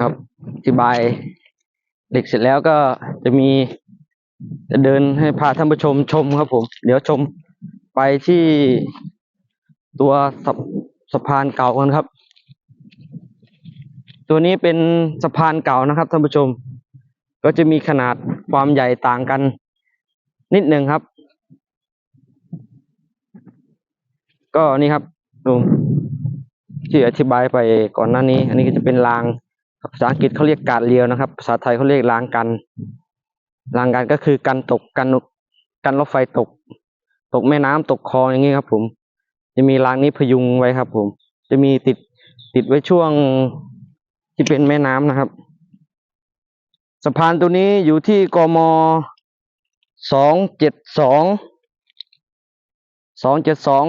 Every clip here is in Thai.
ครับอธิบายเหล็กเสร็จแล้วก็จะมีจะเดินให้พาท่านผู้ชมชมครับผม เดี๋ยวชมไปที่ตัวสะสะพานเก่ากันครับ ตัวนี้เป็นสะพานเก่านะครับท่านผู้ชม ก็จะมีขนาดความใหญ่ต่างกัน นิดหนึ่งครับ ก็นี่ครับลุงที่อธิบายไปก่อนหน้านี้ อันนี้ก็จะเป็นราง ภาษาอังกฤษเขาเรียกการเรียวนะครับ ภาษาไทยเขาเรียกรางกันรางกันก็คือกันตกกันกันรถไฟตก ตกแม่น้ำตกคลองอย่างนี้ครับผม จะมีรางนี้พยุงไว้ครับ ผม จะมีติดติดไว้ช่วงที่เป็นแม่น้ำนะครับสะพานตัวนี้อยู่ที่กมสองเจ็ดสองสองเจ็ดสอง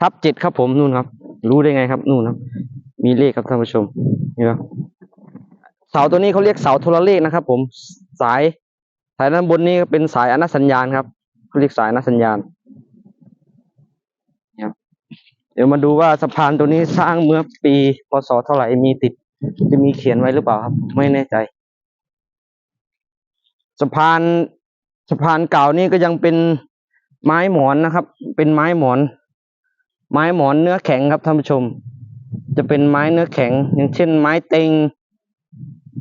ทับเจ็ดครับผมนู่นครับ รู้ได้ไงครับนู่นครับ มีเลขครับท่านผู้ชมนี่ครับ เสาตัวนี้เขาเรียกเสาโทรเลขนะครับ ผมสายสายด้านบนนี้เป็นสายอนัตสัญญาณครับเขาเรียกสายอนัตสัญญาณนี่ครับเดี๋ยวมาดูว่าสะพานตัวนี้สร้างเมื่อปีพศเท่าไหร่มีติด จะมีเขียนไว้หรือเปล่าครับ ไม่แน่ใจ สะพานสะพานเก่านี่ก็ยังเป็นไม้หมอนนะครับ เป็นไม้หมอน ไม้หมอนเนื้อแข็งครับท่านผู้ชม จะเป็นไม้เนื้อแข็ง อย่างเช่น ไม้เต็ง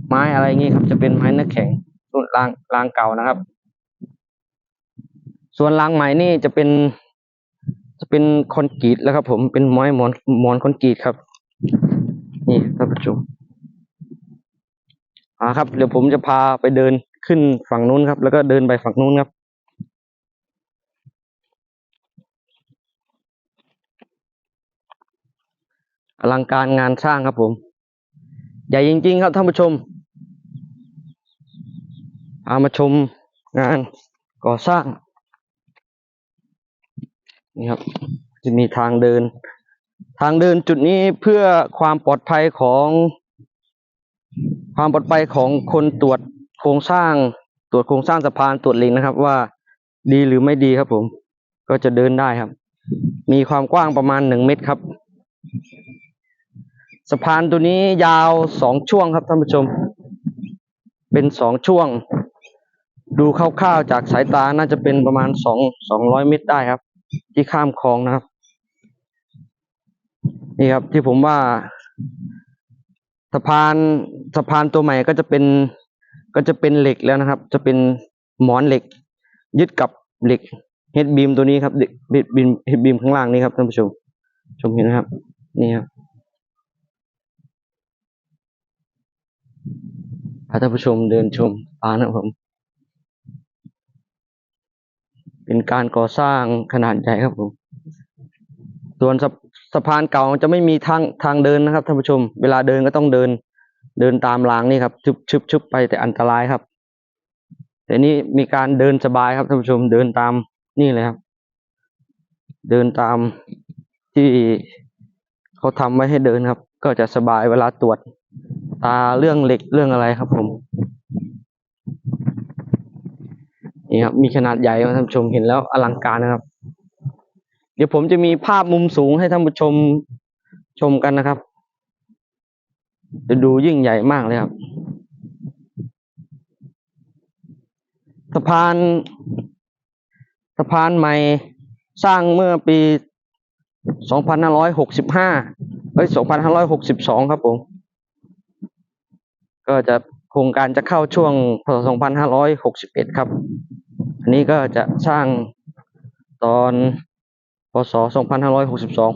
ไม้อะไรอย่างงี้ครับ จะเป็นไม้เนื้อแข็งรุ่นรางรางเก่านะครับ ส่วนรางใหม่นี่จะเป็น จะเป็นคอนกรีตแล้วครับ ผมเป็นไม้หมอนหมอนคอนกรีตครับ นี่ท่านผู้ชมอ่าครับ เดี๋ยวผมจะพาไปเดินขึ้นฝั่งนู้นครับ แล้วก็เดินไปฝั่งนู้นครับอลังการงานสร้างครับผม ใหญ่จริง ๆ ครับท่านผู้ชม พามาชมงานก่อสร้าง นี่ครับ จะมีทางเดิน ทางเดินจุดนี้เพื่อความปลอดภัยของ ความปลอดภัยของคนตรวจโครงสร้าง ตรวจโครงสร้างสะพานตรวจลิงนะครับ ว่าดีหรือไม่ดีครับผม ก็จะเดินได้ครับ มีความกว้างประมาณหนึ่งเมตรครับ สะพานตัวนี้ยาวสองช่วงครับท่านผู้ชม เป็นสองช่วง ดูคร่าวๆจากสายตาน่าจะเป็นประมาณสองสองร้อยเมตรได้ครับ ที่ข้ามคลองนะครับ นี่ครับที่ผมว่าสะพานสะพานตัวใหม่ก็จะเป็น ก็จะเป็นเหล็กแล้วนะครับ จะเป็นหมอนเหล็ก ยึดกับเหล็กเฮดบีมตัวนี้ครับเฮดบีมเฮดบีมข้างล่างนี้ครับท่านผู้ชม ชมเห็นไหมครับ นี่ครับพาท่านผู้ชมเดินชมปานนะครับผม เป็นการก่อสร้างขนาดใหญ่ครับผม ส่วนสะสะพานเก่าจะไม่มีทางทางเดินนะครับท่านผู้ชม เวลาเดินก็ต้องเดิน เดินตามรางนี่ครับชึบชึบชึบไปแต่อันตรายครับ แต่นี่มีการเดินสบายครับท่านผู้ชมเดินตามนี่เลยครับ เดินตามที่เขาทำไว้ให้เดินครับ ก็จะสบายเวลาตรวจตาเรื่องเหล็กเรื่องอะไรครับผม นี่ครับมีขนาดใหญ่ท่านผู้ชมเห็นแล้วอลังการนะครับ เดี๋ยวผมจะมีภาพมุมสูงให้ท่านผู้ชมชมกันนะครับ จะดูยิ่งใหญ่มากเลยครับสะพานสะพานใหม่สร้างเมื่อปี 2565เอ้ย2562 ครับผม ก็จะ โครงการจะเข้าช่วงพศ2561 ครับ อันนี้ก็จะสร้างตอนพศ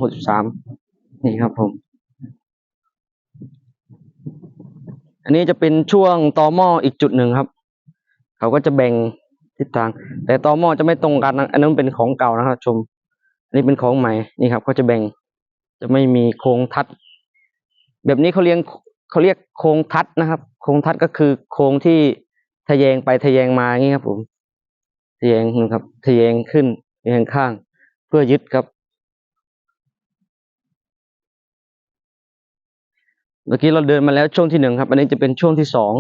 2562-63 นี่ครับผม อันนี้จะเป็นช่วงตอหม้ออีกจุดหนึ่งครับ เขาก็จะแบ่งทิศทาง แต่ตอหม้อจะไม่ตรงกันนะอันนั้นเป็นของเก่านะครับชม อันนี้เป็นของใหม่ นี่ครับเขาจะแบ่ง จะไม่มีโครงทัด แบบนี้เขาเรียกเขาเรียกโครงทัดนะครับ โครงทัดก็คือโครงที่ทะแยงไปทะแยงมาอย่างนี้ครับ ผมทะแยงนะครับทะแยงขึ้นทะแยงข้าง เพื่อยึดครับเมื่อกี้เราเดินมาแล้วช่วงที่หนึ่งครับ อันนี้จะเป็นช่วงที่สอง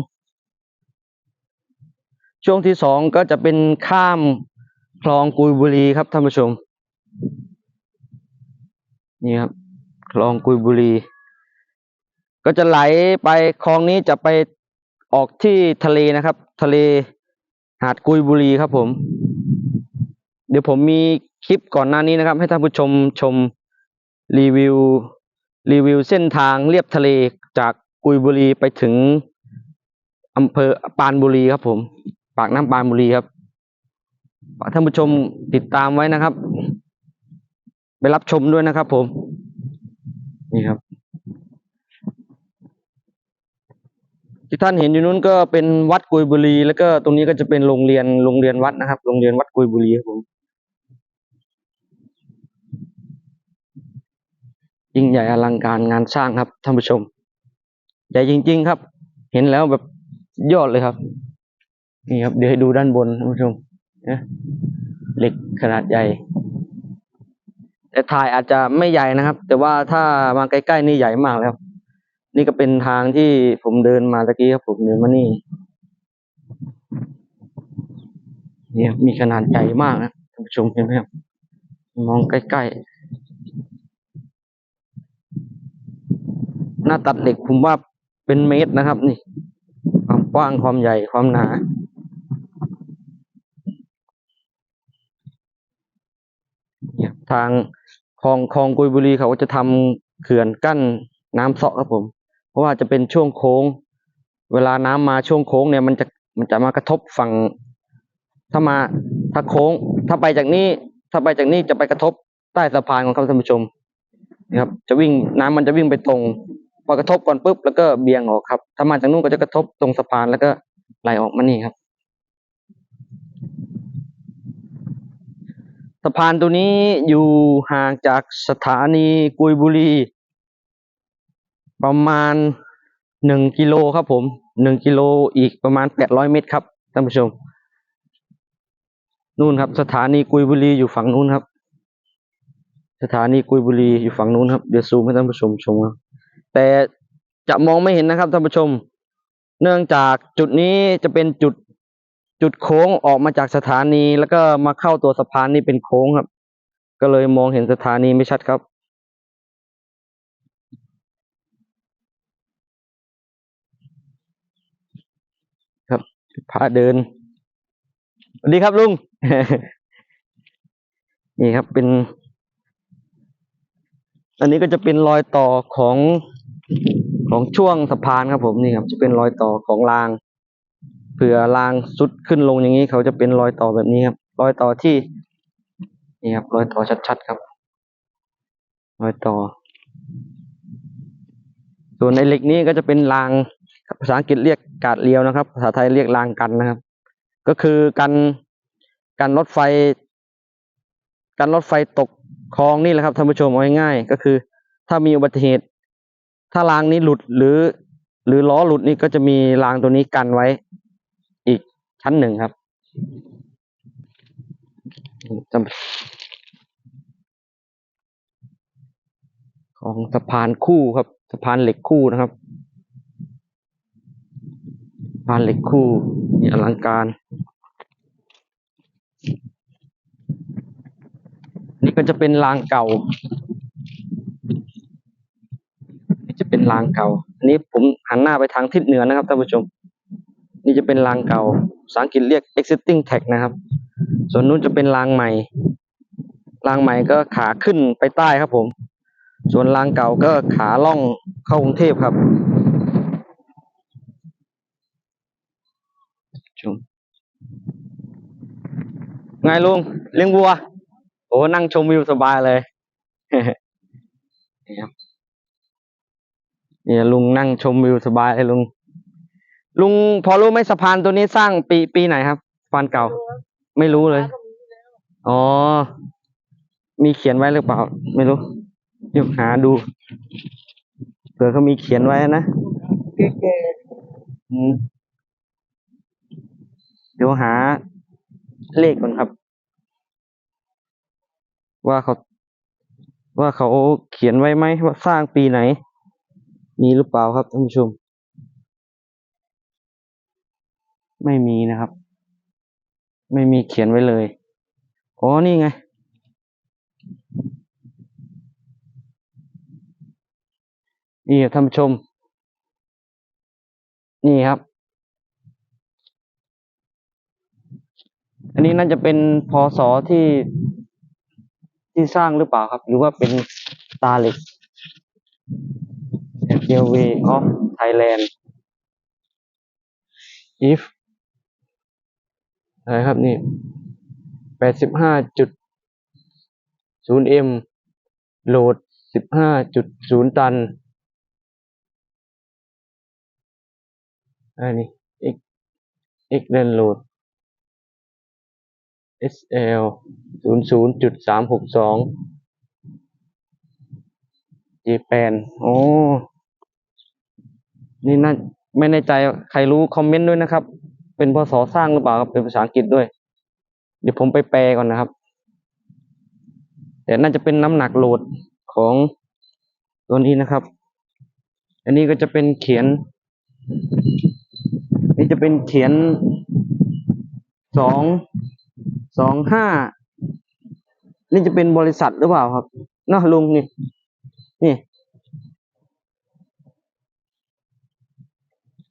ช่วงที่สองก็จะเป็นข้ามคลองกุยบุรีครับท่านผู้ชม นี่ครับ คลองกุยบุรี ก็จะไหลไปคลองนี้จะไปออกที่ทะเลนะครับ ทะเลหาดกุยบุรีครับผม เดี๋ยวผมมีคลิปก่อนหน้านี้นะครับ ให้ท่านผู้ชมชมรีวิวรีวิวเส้นทางเลียบทะเลจากกุยบุรีไปถึงอำเภอปานบุรีครับ ผม ปากน้ำปานบุรีครับฝากท่านผู้ชมติดตามไว้นะครับ ไปรับชมด้วยนะครับ ผม นี่ครับ ที่ท่านเห็นอยู่นู้นก็เป็นวัดกุยบุรี แล้วก็ตรงนี้ก็จะเป็นโรงเรียนโรงเรียนวัดนะครับ โรงเรียนวัดกุยบุรีครับผมยิ่งใหญ่อลังการงานสร้างครับท่านผู้ชมใหญ่จริง ๆ ครับ เห็นแล้วแบบยอดเลยครับ นี่ครับ เดี๋ยวให้ดูด้านบนท่านผู้ชมนะเหล็กขนาดใหญ่ แต่ถ่ายอาจจะไม่ใหญ่นะครับ แต่ว่าถ้ามาใกล้ๆนี่ใหญ่มากเลยครับ นี่ก็เป็นทางที่ผมเดินมาตะกี้ครับผมเดินมานี่ เนี่ยมีขนาดใหญ่มากนะท่านผู้ชมเห็นไหมครับมองใกล้ๆ หน้าตัดเหล็กผมว่าเป็นเมตรนะครับ นี่ ความกว้างความใหญ่ความหนาเนี่ยทางคลองคลองกุยบุรีเขาก็จะทำเขื่อนกั้นน้ำเซาะครับผม เพราะว่าจะเป็นช่วงโค้ง เวลาน้ำมาช่วงโค้งเนี่ยมันจะมันจะมากระทบฝั่งถ้ามาถ้าโค้ง ถ้าไปจากนี้ ถ้าไปจากนี้จะไปกระทบใต้สะพานของครับท่านผู้ชมนะครับ จะวิ่งน้ำมันจะวิ่งไปตรงพอกระทบก่อนปุ๊บแล้วก็เบี่ยงออกครับ ถ้ามาจากนู้นก็จะกระทบตรงสะพานแล้วก็ไหลออกมานี่ครับ สะพานตัวนี้อยู่ห่างจากสถานีกุยบุรี ประมาณหนึ่งกิโลครับผมหนึ่งกิโลอีกประมาณแปดร้อยเมตรครับท่านผู้ชม นู่นครับ สถานีกุยบุรีอยู่ฝั่งนู้นครับ สถานีกุยบุรีอยู่ฝั่งนู้นครับเดี๋ยวซูมให้ท่านผู้ชมชมครับแต่จะมองไม่เห็นนะครับท่านผู้ชม เนื่องจากจุดนี้จะเป็นจุดจุดโค้งออกมาจากสถานีแล้วก็มาเข้าตัวสะพานนี่เป็นโค้งครับ ก็เลยมองเห็นสถานีไม่ชัดครับ ครับพาเดินสวัสดีครับลุง นี่ครับเป็น อันนี้ก็จะเป็นรอยต่อของของช่วงสะพานครับผมนี่ครับ จะเป็นรอยต่อของรางเผื่อรางสุดขึ้นลงอย่างนี้เขาจะเป็นรอยต่อแบบนี้ครับ รอยต่อที่ นี่ครับ รอยต่อชัดๆครับ รอยต่อ ส่วนในเหล็กนี้ก็จะเป็นราง ภาษาอังกฤษเรียกกาดเรียวนะครับ ภาษาไทยเรียกรางกันนะครับ ก็คือกันกันรถไฟกันรถไฟตกคลองนี่แหละครับท่านผู้ชมเอาง่ายๆก็คือ ถ้ามีอุบัติเหตุ ถ้ารางนี้หลุดหรือ หรือล้อหลุดนี่ก็จะมีรางตัวนี้กันไว้ อีกชั้นหนึ่งครับของสะพานคู่ครับ สะพานเหล็กคู่นะครับานเหล็กคู่นี่อลังการ นี่ก็จะเป็นรางเก่า นี่จะเป็นรางเก่า อันนี้ผมหันหน้าไปทางทิศเหนือนะครับท่านผู้ชม นี่จะเป็นรางเก่าภาษาอังกฤษเรียก existing tag นะครับ ส่วนนู้นจะเป็นรางใหม่ รางใหม่ก็ขาขึ้นไปใต้ครับผม ส่วนรางเก่าก็ขาล่องเข้ากรุงเทพครับชม ไงลุงเลี้ยงวัวโอ้นั่งชมวิวสบายเลยนี่ครับเนี่ยลุงนั่งชมวิวสบายเลยลุง ลุงพอรู้ไหมสะพานตัวนี้สร้างปีปีไหนครับสะพานเก่า ไม่รู้เลย อ๋อ มีเขียนไว้หรือเปล่า ไม่รู้เดี๋ยวหาดูเผื่อเขามีเขียนไว้นะอืมเดี๋ยวหา เลขก่อนครับ ว่าเขาว่าเขาเขียนไว้ไหมว่าสร้างปีไหน มีหรือเปล่าครับท่านผู้ชม ไม่มีนะครับ ไม่มีเขียนไว้เลยอ๋อนี่ไงนี่ท่านผู้ชม นี่ครับ อันนี้น่าจะเป็นพศที่ที่สร้างหรือเปล่าครับ หรือว่าเป็นตาเหล็ก The Way of Thailand if อะไรครับนี่แปดสิบห้าจุดศูนย์เอ็มโหลดสิบห้าจุดศูนย์ตันอันนี้ x x เดินโหลด SL ศูนย์ศูนย์จุดสามหกสองเปนโอ้ นี่น่าไม่แน่ใจใครรู้คอมเมนต์ด้วยนะครับ เป็นพศสร้างหรือเปล่าครับ เป็นภาษาอังกฤษด้วย เดี๋ยวผมไปแปลก่อนนะครับ แต่น่าจะเป็นน้ำหนักโหลดของตัวนี้นะครับ อันนี้ก็จะเป็นเขียน นี่จะเป็นเขียนสอง สองห้านี่จะเป็นบริษัทหรือเปล่าครับเนาะลุงนี่ นี่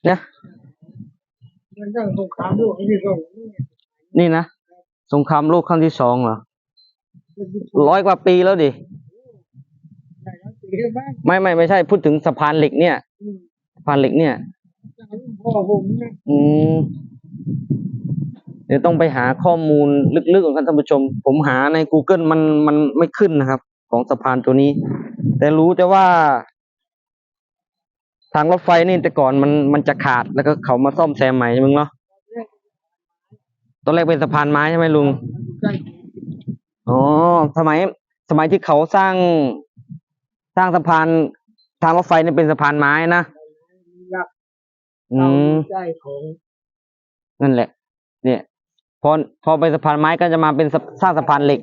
นะนี่นี่นะสงครามโลกครั้งที่สองเหรอร้อยกว่าปีแล้วดิไม่ไม่ไม่ใช่พูดถึงสะพานเหล็กเนี่ยสะพานเหล็กเนี่ยอืม เดี๋ยวต้องไปหาข้อมูลลึกๆของท่านผู้ชม ผมหาใน Google มันมันไม่ขึ้นนะครับ ของสะพานตัวนี้ แต่รู้แต่ว่า ทางรถไฟนี่แต่ก่อนมันมันจะขาดแล้วก็เขามาซ่อมแซมใหม่ใช่ไหมงเนาะตอนแรกเป็นสะพานไม้ใช่ไหมลุงใช่อ๋อสมัย สมัยที่เขาสร้างสร้างสะพานทางรถไฟนี่เป็นสะพานไม้นะรักอืเรามใจของนั่นแหละ เนี่ย พอพอเป็นสะพานไม้ก็จะมาเป็นสะสร้างสะพานเหล็ก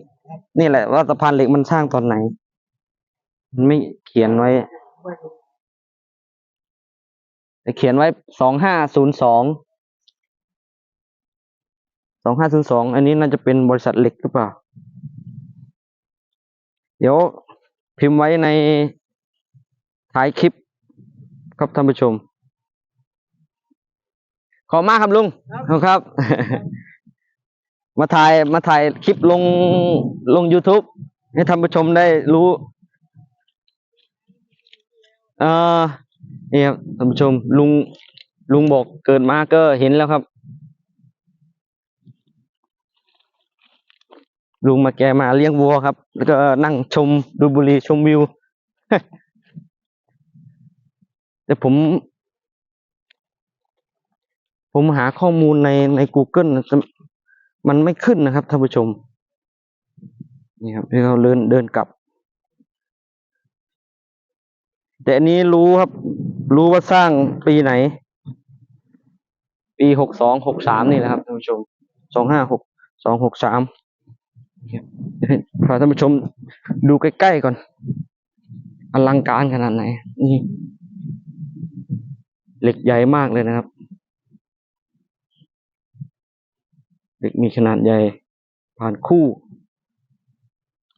นี่แหละ ว่าสะพานเหล็กมันสร้างตอนไหน มันไม่เขียนไว้ไม่รู้แต่เขียนไว้สองห้าศูนย์สองสองห้าศูนย์สองอันนี้น่าจะเป็นบริษัทเหล็กหรือเปล่า เดี๋ยวพิมพ์ไว้ในท้ายคลิป ครับท่านผู้ชม ขอบคุณมากครับลุงขอบคุณครับ มาถ่ายมาถ่ายคลิปลงลง YouTube ให้ท่านผู้ชมได้รู้ เออนี่ครับท่านผู้ชม ลุงลุงบอกเกิดมาก็เห็นแล้วครับ ลุงมาแกมาเลี้ยงวัวครับ แล้วก็นั่งชมดูบุรีชมวิวแต่ผม ผมหาข้อมูลในใน Google มันไม่ขึ้นนะครับท่านผู้ชม นี่ครับที่เราเดินเดินกลับ แต่อันนี้รู้ครับ รู้ว่าสร้างปีไหน ปีหกสองหกสามนี่แหละครับท่านผู้ชมสองห้าหกสองหกสามพาท่านผู้ชมดูใกล้ๆก่อน อลังการขนาดไหน นี่ เหล็กใหญ่มากเลยนะครับ เหล็กมีขนาดใหญ่ผ่านคู่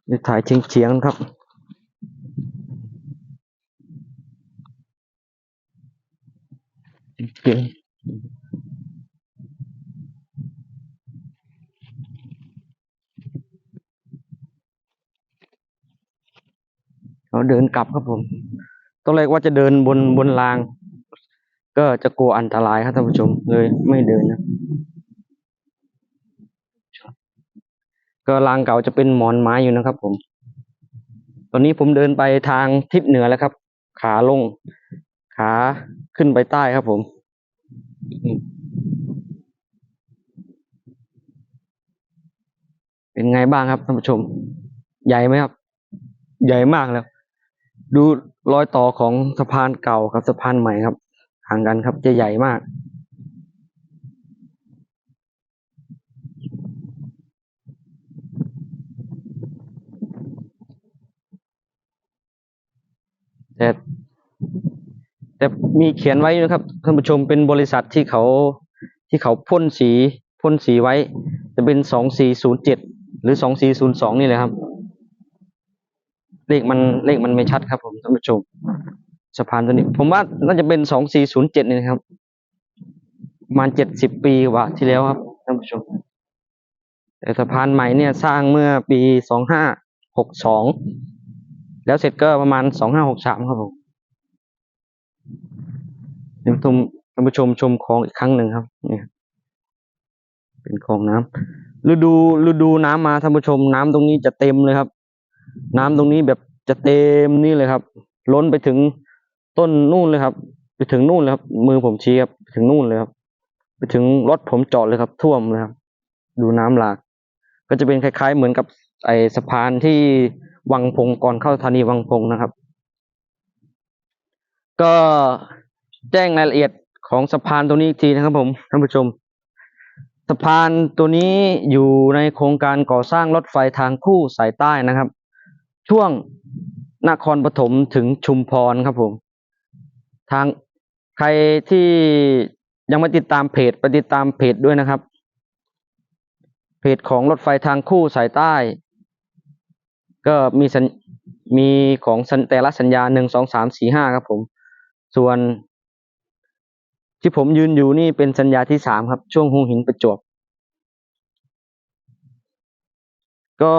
จะถ่ายเฉียงๆครับเก่งเราเดินกลับครับผมตอนแรกว่าจะเดินบนบนราง ก็จะกลัวอันตรายครับท่านผู้ชมเลยไม่เดินนะ ก็รางเก่าจะเป็นหมอนไม้อยู่นะครับ ผม ตอนนี้ผมเดินไปทางทิศเหนือแล้วครับ ขาลง ขาขึ้นไปใต้ครับ ผมเป็นไงบ้างครับท่านผู้ชม ใหญ่ไหมครับ ใหญ่มากแล้ว ดูรอยต่อของสะพานเก่ากับสะพานใหม่ครับห่างกันครับจะใหญ่มาก แต่แต่มีเขียนไว้นะครับท่านผู้ชมเป็นบริษัทที่เขาที่เขาพ่นสีพ่นสีไว้ จะเป็นสองสี่ศูนย์เจ็ดหรือสองสี่ศูนย์สองนี่แหละครับ เลขมันเลขมันไม่ชัดครับผมท่านผู้ชมสะพานตัวนี้ ผมว่าน่าจะเป็นสองสี่ศูนย์เจ็ดนี่นะครับประมาณเจ็ดสิบปีกว่าที่แล้วครับท่านผู้ชมแต่สะพานใหม่เนี่ยสร้างเมื่อปีสองห้าหกสอง แล้วเสร็จก็ประมาณสองห้าหกสามครับผมท่านผู้ชมท่านผู้ชมชมคลองอีกครั้งหนึ่งครับ เนี่ย เป็นคลองน้ำฤดูฤดูน้ำมาท่านผู้ชมน้ำตรงนี้จะเต็มเลยครับ น้ำตรงนี้แบบจะเต็มนี่เลยครับ ล้นไปถึงต้นนู่นเลยครับ ไปถึงนู่นเลยครับ มือผมชี้ครับไปถึงนู่นเลยครับ ไปถึงรถผมจอดเลยครับ ท่วมเลยครับ ดูน้ำหลาก ก็จะเป็นคล้ายๆเหมือนกับไอสะพานที่ วังพงก่อนเข้าสถานีวังพงนะครับ ก็แจ้งรายละเอียดของสะพานตัวนี้อีกทีนะครับ ผมท่านผู้ชม สะพานตัวนี้อยู่ในโครงการก่อสร้างรถไฟทางคู่สายใต้นะครับ ช่วงนครปฐมถึงชุมพรครับผม ทางใครที่ยังไม่ติดตามเพจไปติดตามเพจด้วยนะครับ เพจของรถไฟทางคู่สายใต้ ก็มีสัญมีของสัญแต่ละสัญญาหนึ่งสองสามสี่ห้าครับผม ส่วน ที่ผมยืนอยู่นี่เป็นสัญญาที่สามครับ ช่วงหูหินประจวบก็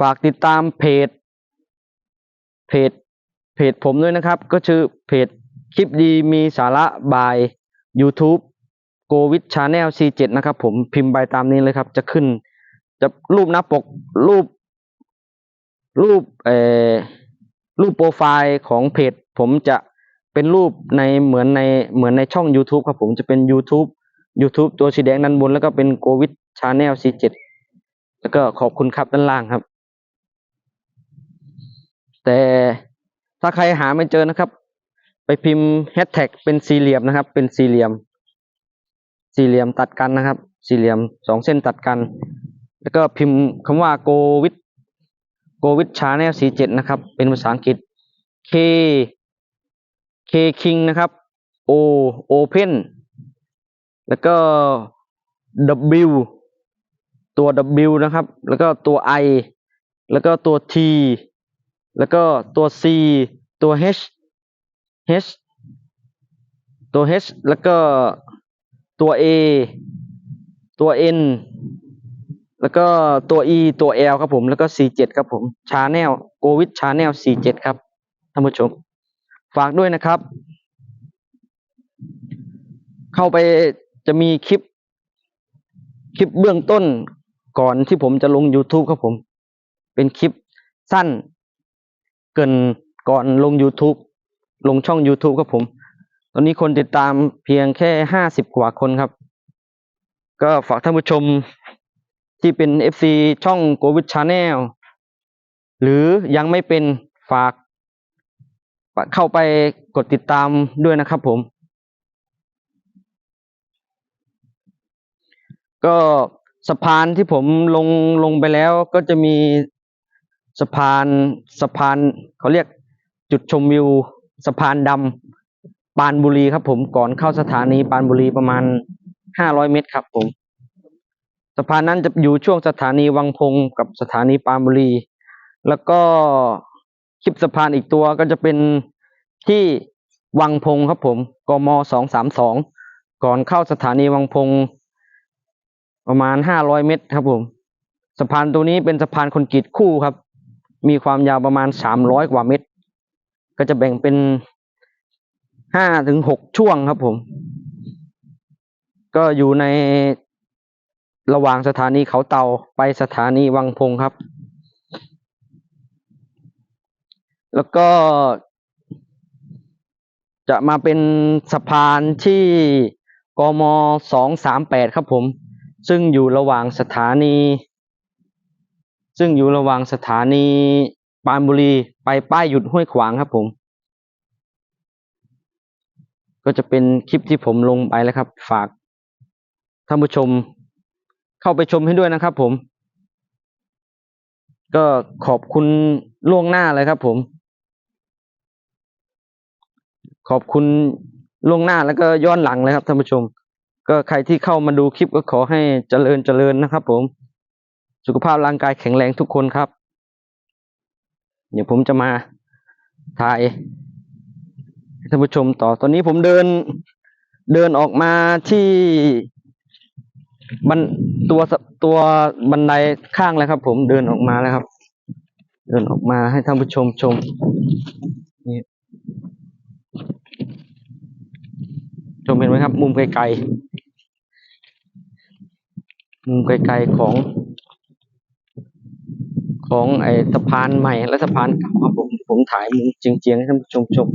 ฝากติดตามเพจ เพจ เพจผมด้วยนะครับ ก็ชื่อเพจคลิปดีมีสาระบาย YouTube โกวิดชาแนล C7 นะครับผมพิมพ์ไปตามนี้เลยครับ จะขึ้น จะรูปหน้าปกรูป รูปเอ่อรูปโปรไฟล์ของเพจ ผมจะเป็นรูปในเหมือนในเหมือนในช่อง YouTube ครับผมจะเป็น YouTube YouTube ตัวสีแดงด้านบนแล้วก็เป็นโกวิดชาแนล C7 แล้วก็ขอบคุณครับด้านล่างครับ แต่ถ้าใครหาไม่เจอนะครับ ไปพิมพ์แฮชแท็กเป็นสี่เหลี่ยมนะครับ เป็นสี่เหลี่ยม สี่เหลี่ยมตัดกันนะครับ สี่เหลี่ยมสองเส้นตัดกัน แล้วก็พิมพ์คำว่า go with go with channel สี่เจ็ดนะครับ เป็นภาษาอังกฤษ k k king นะครับ o open แล้วก็ w ตัว w นะครับ แล้วก็ตัว i แล้วก็ตัว t แล้วก็ตัว c ตัว h h ตัว h แล้วก็ตัว a ตัว n แล้วก็ตัว e ตัว l ครับผมแล้วก็ c7 ครับผม channel go with channel c7 ครับท่านผู้ชม ฝากด้วยนะครับ เข้าไปจะมีคลิป คลิปเบื้องต้นก่อนที่ผมจะลง YouTube ครับผม เป็นคลิปสั้น เกินก่อนลง YouTube ลงช่อง YouTube ครับผม ตอนนี้คนติดตามเพียงแค่ห้าสิบกว่าคนครับ ก็ฝากท่านผู้ชม ที่เป็น FC ช่อง g o w i t Channel หรือยังไม่เป็นฝาก เข้าไปกดติดตามด้วยนะครับผม ก็สะพานที่ผมลงลงไปแล้วก็จะมีสะพานสะพานเขาเรียกจุดชมวิวสะพานดำปานบุรีครับผมก่อนเข้าสถานีปานบุรีประมาณห้าร้อยเมตรครับผม สะพานนั้นจะอยู่ช่วงสถานีวังพงกับสถานีปานบุรี แล้วก็คลิปสะพานอีกตัวก็จะเป็นที่วังพงครับผมกมสองสามสองก่อนเข้าสถานีวังพงประมาณห้าร้อยเมตรครับผม สะพานตัวนี้เป็นสะพานคอนกรีตคู่ครับ มีความยาวประมาณสามร้อยกว่าเมตร ก็จะแบ่งเป็นห้าถึงหกช่วงครับผม ก็อยู่ใน ระหว่างสถานีเขาเตาไปสถานีวังพงครับ แล้วก็จะมาเป็นสะพานที่กมสองสามแปดครับผม ซึ่งอยู่ระหว่างสถานี ซึ่งอยู่ระหว่างสถานีปานบุรีไปป้ายหยุดห้วยขวางครับผม ก็จะเป็นคลิปที่ผมลงไปแล้วครับ ฝากท่านผู้ชม เข้าไปชมให้ด้วยนะครับ ผม ก็ขอบคุณล่วงหน้าเลยครับ ผม ขอบคุณล่วงหน้าแล้วก็ย้อนหลังเลยครับท่านผู้ชม ก็ใครที่เข้ามาดูคลิปก็ขอให้เจริญเจริญนะครับ ผม สุขภาพร่างกายแข็งแรงทุกคนครับ เดี๋ยวผมจะมาถ่ายท่านผู้ชมต่อตอนนี้ผมเดินเดินออกมาที่ บันตัวตัวบันไดข้างแล้วครับ ผมเดินออกมาแล้วครับ เดินออกมาให้ท่านผู้ชมชมนี่ชมเห็นไหมครับ มุมไกลๆมุมไกลๆของ ของไอ้สะพานใหม่และสะพานเก่าครับผมผมถ่ายมุมเจียงๆให้ท่านผู้ชมชม